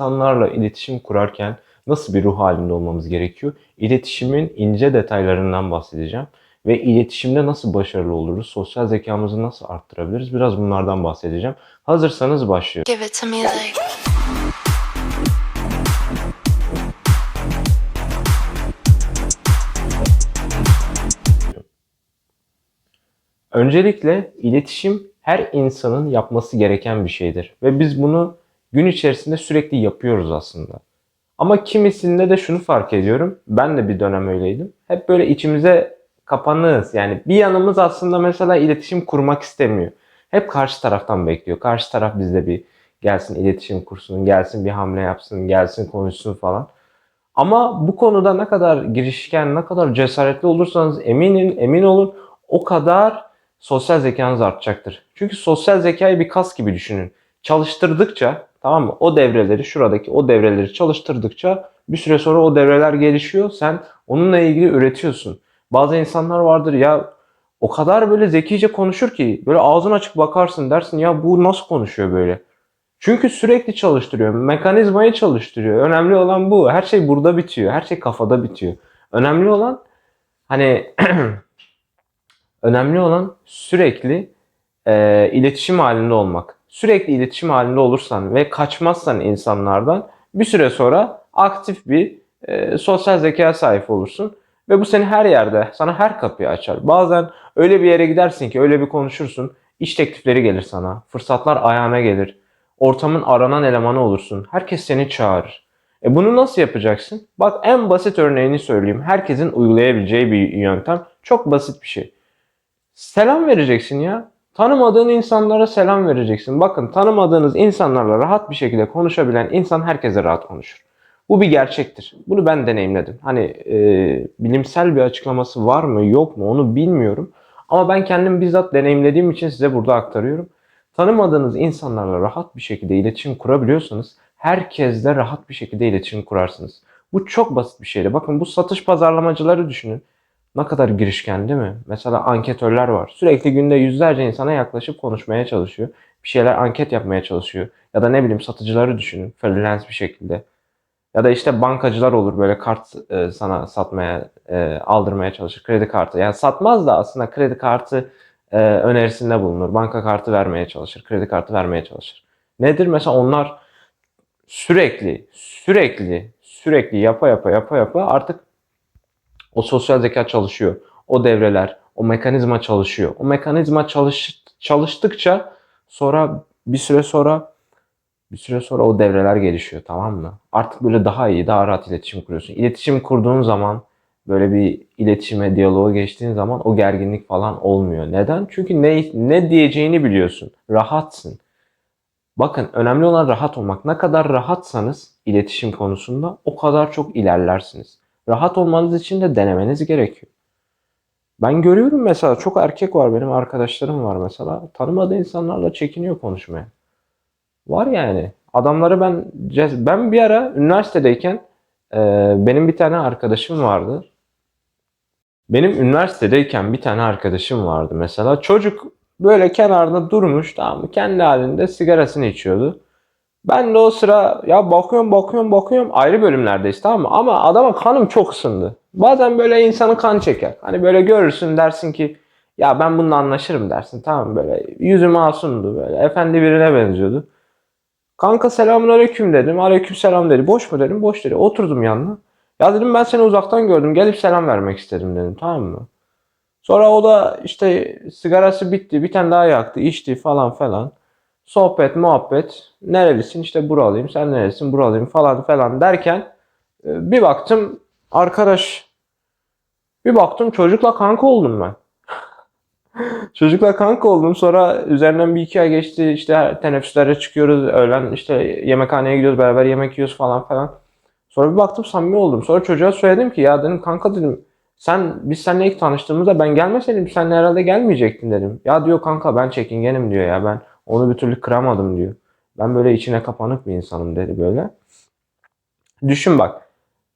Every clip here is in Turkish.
insanlarla iletişim kurarken nasıl bir ruh halinde olmamız gerekiyor? İletişimin ince detaylarından bahsedeceğim. Ve iletişimde nasıl başarılı oluruz? Sosyal zekamızı nasıl arttırabiliriz? Biraz bunlardan bahsedeceğim. Hazırsanız başlıyorum. Give it to me like Öncelikle iletişim her insanın yapması gereken bir şeydir. Ve biz bunu gün içerisinde sürekli yapıyoruz aslında. Ama kimisinde de şunu fark ediyorum. Ben de bir dönem öyleydim. Hep böyle içimize kapanığız. Yani bir yanımız aslında mesela iletişim kurmak istemiyor. Hep karşı taraftan bekliyor. Karşı taraf bizde bir gelsin iletişim kursun, gelsin bir hamle yapsın, gelsin konuşsun falan. Ama bu konuda ne kadar girişken, ne kadar cesaretli olursanız eminim, emin olun o kadar sosyal zekanız artacaktır. Çünkü sosyal zekayı bir kas gibi düşünün. Çalıştırdıkça tamam mı? O devreleri şuradaki o devreleri çalıştırdıkça bir süre sonra o devreler gelişiyor. Sen onunla ilgili üretiyorsun. Bazı insanlar vardır ya o kadar böyle zekice konuşur ki böyle ağzını açık bakarsın dersin ya bu nasıl konuşuyor böyle? Çünkü sürekli çalıştırıyor. Mekanizmayı çalıştırıyor. Önemli olan bu. Her şey burada bitiyor. Her şey kafada bitiyor. Önemli olan hani önemli olan sürekli e, iletişim halinde olmak. Sürekli iletişim halinde olursan ve kaçmazsan insanlardan bir süre sonra aktif bir e, sosyal zekaya sahip olursun. Ve bu seni her yerde, sana her kapıyı açar. Bazen öyle bir yere gidersin ki, öyle bir konuşursun, iş teklifleri gelir sana, fırsatlar ayağına gelir. Ortamın aranan elemanı olursun. Herkes seni çağırır. E bunu nasıl yapacaksın? Bak en basit örneğini söyleyeyim. Herkesin uygulayabileceği bir yöntem. Çok basit bir şey. Selam vereceksin ya. Tanımadığın insanlara selam vereceksin. Bakın tanımadığınız insanlarla rahat bir şekilde konuşabilen insan herkese rahat konuşur. Bu bir gerçektir. Bunu ben deneyimledim. Hani e, bilimsel bir açıklaması var mı yok mu onu bilmiyorum. Ama ben kendim bizzat deneyimlediğim için size burada aktarıyorum. Tanımadığınız insanlarla rahat bir şekilde iletişim kurabiliyorsanız herkesle rahat bir şekilde iletişim kurarsınız. Bu çok basit bir şeydi. Bakın bu satış pazarlamacıları düşünün. Ne kadar girişken değil mi? Mesela anketörler var. Sürekli günde yüzlerce insana yaklaşıp konuşmaya çalışıyor. Bir şeyler anket yapmaya çalışıyor. Ya da ne bileyim satıcıları düşünün. Freelance bir şekilde. Ya da işte bankacılar olur böyle kart e, sana satmaya, e, aldırmaya çalışır. Kredi kartı. Yani satmaz da aslında kredi kartı e, önerisinde bulunur. Banka kartı vermeye çalışır. Kredi kartı vermeye çalışır. Nedir? Mesela onlar sürekli, sürekli, sürekli yapa yapa yapa yapa artık o sosyal zeka çalışıyor. O devreler, o mekanizma çalışıyor. O mekanizma çalış, çalıştıkça sonra bir süre sonra bir süre sonra o devreler gelişiyor tamam mı? Artık böyle daha iyi, daha rahat iletişim kuruyorsun. İletişim kurduğun zaman böyle bir iletişime, diyaloğa geçtiğin zaman o gerginlik falan olmuyor. Neden? Çünkü ne, ne diyeceğini biliyorsun. Rahatsın. Bakın önemli olan rahat olmak. Ne kadar rahatsanız iletişim konusunda o kadar çok ilerlersiniz. Rahat olmanız için de denemeniz gerekiyor. Ben görüyorum mesela çok erkek var benim arkadaşlarım var mesela. Tanımadığı insanlarla çekiniyor konuşmaya. Var yani. Adamları ben ben bir ara üniversitedeyken e, benim bir tane arkadaşım vardı. Benim üniversitedeyken bir tane arkadaşım vardı mesela. Çocuk böyle kenarda durmuş tamam mı? Kendi halinde sigarasını içiyordu. Ben de o sıra ya bakıyorum bakıyorum bakıyorum ayrı bölümlerdeyiz tamam mı? Ama adama kanım çok ısındı. Bazen böyle insanı kan çeker. Hani böyle görürsün dersin ki ya ben bununla anlaşırım dersin tamam? Böyle yüzü masumdu böyle efendi birine benziyordu. Kanka selamun aleyküm dedim. Aleyküm selam dedi. Boş mu dedim. Boş dedi. Oturdum yanına. Ya dedim ben seni uzaktan gördüm. Gelip selam vermek istedim dedim. Tamam mı? Sonra o da işte sigarası bitti. Bir tane daha yaktı. içti falan falan. Sohbet, muhabbet. Nerelisin? İşte buralıyım. Sen nerelisin? Buralıyım falan falan derken e, bir baktım arkadaş bir baktım çocukla kanka oldum ben. Çocukla kanka oldum. Sonra üzerinden bir iki ay geçti. İşte teneffüslere çıkıyoruz. Öğlen işte yemekhaneye gidiyoruz. Beraber yemek yiyoruz falan falan. Sonra bir baktım samimi oldum. Sonra çocuğa söyledim ki ya dedim kanka dedim sen biz seninle ilk tanıştığımızda ben gelmeseydim sen herhalde gelmeyecektin dedim. Ya diyor kanka ben çekingenim diyor ya ben onu bir türlü kıramadım diyor. Ben böyle içine kapanık bir insanım dedi böyle. Düşün bak.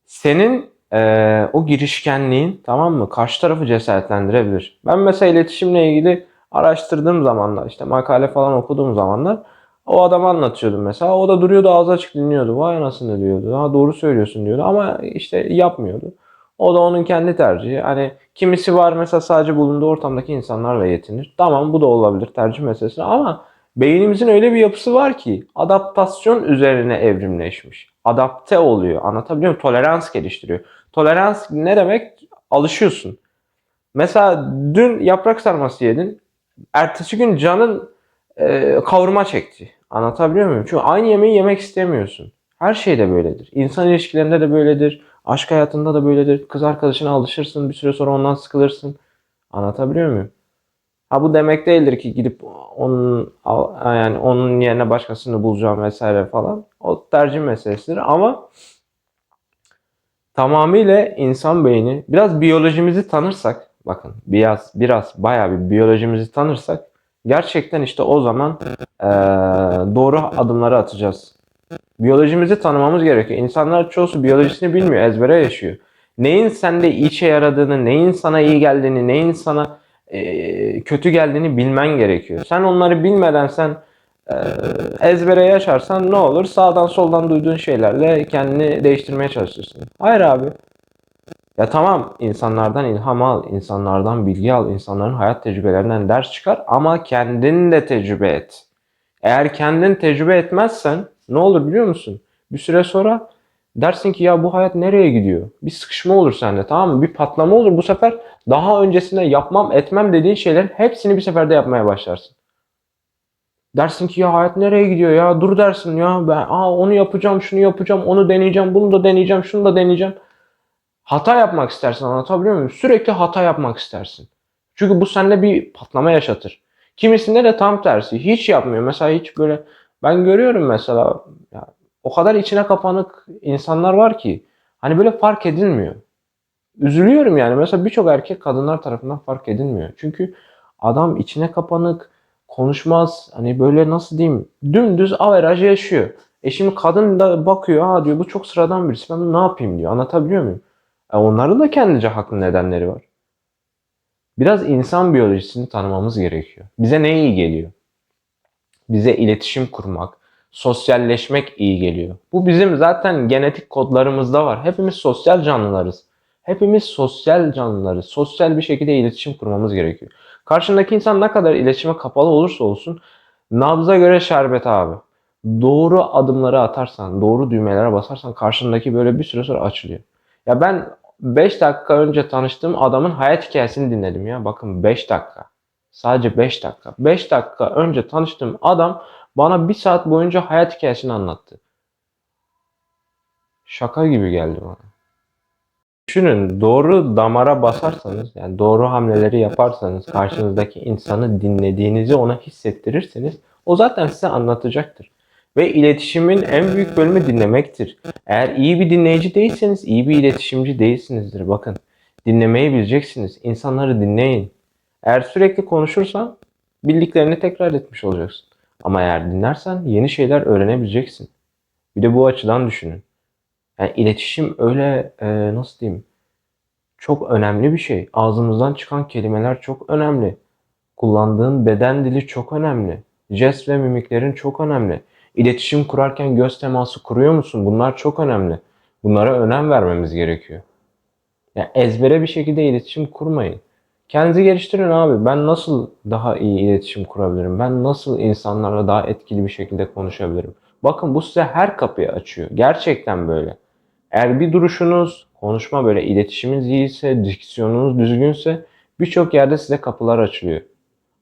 Senin e, o girişkenliğin tamam mı karşı tarafı cesaretlendirebilir. Ben mesela iletişimle ilgili araştırdığım zamanlar işte makale falan okuduğum zamanlar O adam anlatıyordu mesela. O da duruyordu ağzı açık dinliyordu. Vay anasını diyordu. Ha doğru söylüyorsun diyordu ama işte yapmıyordu. O da onun kendi tercihi. Hani kimisi var mesela sadece bulunduğu ortamdaki insanlarla yetinir. Tamam bu da olabilir tercih meselesi ama beynimizin öyle bir yapısı var ki adaptasyon üzerine evrimleşmiş. Adapte oluyor. Anlatabiliyor muyum? Tolerans geliştiriyor. Tolerans ne demek? Alışıyorsun. Mesela dün yaprak sarması yedin. Ertesi gün canın e, kavurma çekti. Anlatabiliyor muyum? Çünkü aynı yemeği yemek istemiyorsun. Her şeyde böyledir. İnsan ilişkilerinde de böyledir. Aşk hayatında da böyledir. Kız arkadaşına alışırsın. Bir süre sonra ondan sıkılırsın. Anlatabiliyor muyum? Ha bu demek değildir ki gidip onun yani onun yerine başkasını bulacağım vesaire falan. O tercih meselesidir ama tamamıyla insan beyni biraz biyolojimizi tanırsak bakın biraz biraz bayağı bir biyolojimizi tanırsak gerçekten işte o zaman eee, doğru adımları atacağız. Biyolojimizi tanımamız gerekiyor. İnsanlar çoğusu biyolojisini bilmiyor, ezbere yaşıyor. Neyin sende işe yaradığını, neyin sana iyi geldiğini, neyin sana eee, kötü geldiğini bilmen gerekiyor. Sen onları bilmeden sen eee, ezbere yaşarsan ne olur? Sağdan soldan duyduğun şeylerle kendini değiştirmeye çalışırsın. Hayır abi. Ya tamam insanlardan ilham al, insanlardan bilgi al, insanların hayat tecrübelerinden ders çıkar ama kendin de tecrübe et. Eğer kendin tecrübe etmezsen ne olur biliyor musun? Bir süre sonra dersin ki ya bu hayat nereye gidiyor? Bir sıkışma olur sende tamam mı? Bir patlama olur. Bu sefer daha öncesinde yapmam etmem dediğin şeylerin hepsini bir seferde yapmaya başlarsın. Dersin ki ya hayat nereye gidiyor ya? Dur dersin ya ben aa, onu yapacağım, şunu yapacağım, onu deneyeceğim, bunu da deneyeceğim, şunu da deneyeceğim. Hata yapmak istersin anlatabiliyor muyum? Sürekli hata yapmak istersin. Çünkü bu sende bir patlama yaşatır. Kimisinde de tam tersi. Hiç yapmıyor. Mesela hiç böyle ben görüyorum mesela ya, o kadar içine kapanık insanlar var ki hani böyle fark edilmiyor. Üzülüyorum yani. Mesela birçok erkek kadınlar tarafından fark edilmiyor. Çünkü adam içine kapanık, konuşmaz. Hani böyle nasıl diyeyim? Dümdüz averaj yaşıyor. E şimdi kadın da bakıyor, ha diyor bu çok sıradan birisi. Ben ne yapayım diyor. Anlatabiliyor muyum? E onların da kendince haklı nedenleri var. Biraz insan biyolojisini tanımamız gerekiyor. Bize ne iyi geliyor? Bize iletişim kurmak, sosyalleşmek iyi geliyor. Bu bizim zaten genetik kodlarımızda var. Hepimiz sosyal canlılarız. Hepimiz sosyal canlılarız. Sosyal bir şekilde iletişim kurmamız gerekiyor. Karşındaki insan ne kadar iletişime kapalı olursa olsun nabza göre şerbet abi. Doğru adımları atarsan, doğru düğmelere basarsan karşındaki böyle bir süre sonra açılıyor. Ya ben 5 dakika önce tanıştığım adamın hayat hikayesini dinledim ya. Bakın 5 dakika. Sadece 5 dakika. 5 dakika önce tanıştığım adam bana bir saat boyunca hayat hikayesini anlattı. Şaka gibi geldi bana. Düşünün doğru damara basarsanız yani doğru hamleleri yaparsanız karşınızdaki insanı dinlediğinizi ona hissettirirseniz o zaten size anlatacaktır. Ve iletişimin en büyük bölümü dinlemektir. Eğer iyi bir dinleyici değilseniz iyi bir iletişimci değilsinizdir. Bakın dinlemeyi bileceksiniz. İnsanları dinleyin. Eğer sürekli konuşursan bildiklerini tekrar etmiş olacaksın. Ama eğer dinlersen yeni şeyler öğrenebileceksin. Bir de bu açıdan düşünün. Yani iletişim öyle e, nasıl diyeyim çok önemli bir şey. Ağzımızdan çıkan kelimeler çok önemli. Kullandığın beden dili çok önemli. Jest ve mimiklerin çok önemli. İletişim kurarken göz teması kuruyor musun? Bunlar çok önemli. Bunlara önem vermemiz gerekiyor. Yani ezbere bir şekilde iletişim kurmayın. Kendinizi geliştirin abi. Ben nasıl daha iyi iletişim kurabilirim? Ben nasıl insanlarla daha etkili bir şekilde konuşabilirim? Bakın bu size her kapıyı açıyor. Gerçekten böyle. Eğer bir duruşunuz, konuşma böyle iletişiminiz iyiyse, diksiyonunuz düzgünse birçok yerde size kapılar açılıyor.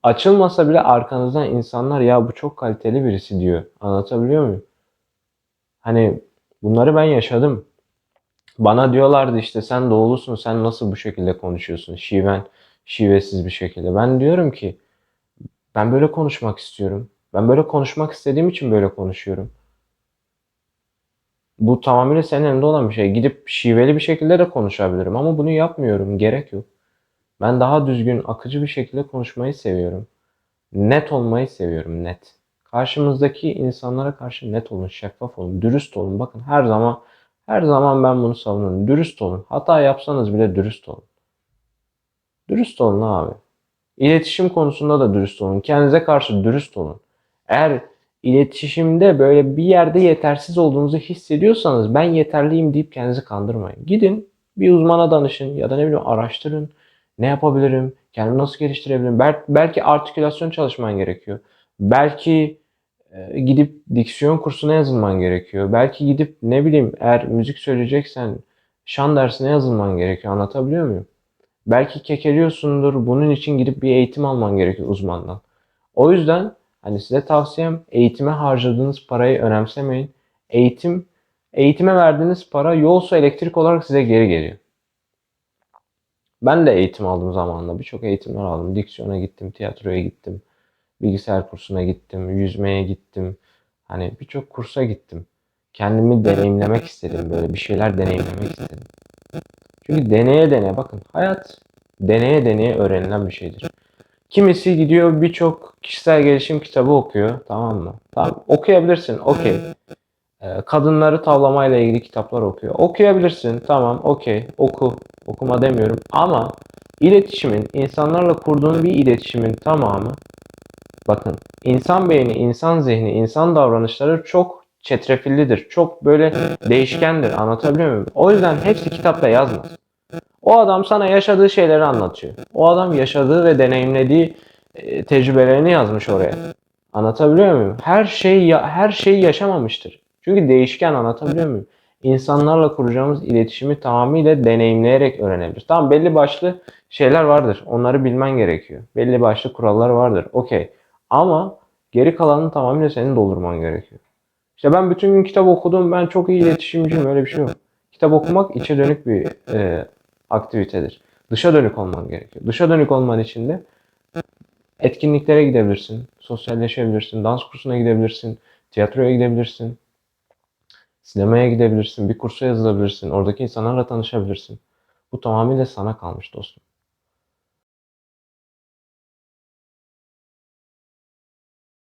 Açılmasa bile arkanızdan insanlar ya bu çok kaliteli birisi diyor. Anlatabiliyor muyum? Hani bunları ben yaşadım. Bana diyorlardı işte sen doğulusun sen nasıl bu şekilde konuşuyorsun? Şiven, şivesiz bir şekilde. Ben diyorum ki ben böyle konuşmak istiyorum. Ben böyle konuşmak istediğim için böyle konuşuyorum. Bu tamamıyla senin elinde olan bir şey. Gidip şiveli bir şekilde de konuşabilirim ama bunu yapmıyorum. Gerek yok. Ben daha düzgün, akıcı bir şekilde konuşmayı seviyorum. Net olmayı seviyorum, net. Karşımızdaki insanlara karşı net olun, şeffaf olun, dürüst olun. Bakın her zaman her zaman ben bunu savunurum. Dürüst olun. Hata yapsanız bile dürüst olun. Dürüst olun abi. İletişim konusunda da dürüst olun. Kendinize karşı dürüst olun. Eğer iletişimde böyle bir yerde yetersiz olduğunuzu hissediyorsanız ben yeterliyim deyip kendinizi kandırmayın. Gidin bir uzmana danışın ya da ne bileyim araştırın. Ne yapabilirim? Kendimi nasıl geliştirebilirim? Bel- belki artikülasyon çalışman gerekiyor. Belki e, gidip diksiyon kursuna yazılman gerekiyor. Belki gidip ne bileyim eğer müzik söyleyeceksen şan dersine yazılman gerekiyor. Anlatabiliyor muyum? Belki kekeliyorsundur. Bunun için gidip bir eğitim alman gerekiyor uzmandan. O yüzden hani size tavsiyem eğitime harcadığınız parayı önemsemeyin. Eğitim eğitime verdiğiniz para yol su elektrik olarak size geri geliyor. Ben de eğitim aldım zamanında. Birçok eğitimler aldım. Diksiyona gittim, tiyatroya gittim, bilgisayar kursuna gittim, yüzmeye gittim. Hani birçok kursa gittim. Kendimi deneyimlemek istedim böyle bir şeyler deneyimlemek istedim. Çünkü deneye deneye bakın hayat deneye deneye öğrenilen bir şeydir. Kimisi gidiyor birçok kişisel gelişim kitabı okuyor tamam mı? Tamam okuyabilirsin okey. Ee, kadınları tavlamayla ilgili kitaplar okuyor. Okuyabilirsin tamam okey oku. Okuma demiyorum ama iletişimin insanlarla kurduğun bir iletişimin tamamı bakın insan beyni, insan zihni, insan davranışları çok çetrefillidir. Çok böyle değişkendir. Anlatabiliyor muyum? O yüzden hepsi kitapta yazmaz. O adam sana yaşadığı şeyleri anlatıyor. O adam yaşadığı ve deneyimlediği e, tecrübelerini yazmış oraya. Anlatabiliyor muyum? Her şey her şeyi yaşamamıştır. Çünkü değişken anlatabiliyor muyum? İnsanlarla kuracağımız iletişimi tamamıyla deneyimleyerek öğrenebiliriz. Tamam belli başlı şeyler vardır. Onları bilmen gerekiyor. Belli başlı kurallar vardır. Okey. Ama geri kalanını tamamıyla senin doldurman gerekiyor. İşte ben bütün gün kitap okudum. Ben çok iyi iletişimciyim. Öyle bir şey yok. Kitap okumak içe dönük bir e, aktivitedir. Dışa dönük olman gerekiyor. Dışa dönük olman için de etkinliklere gidebilirsin, sosyalleşebilirsin, dans kursuna gidebilirsin, tiyatroya gidebilirsin, sinemaya gidebilirsin, bir kursa yazılabilirsin, oradaki insanlarla tanışabilirsin. Bu tamamıyla sana kalmış dostum.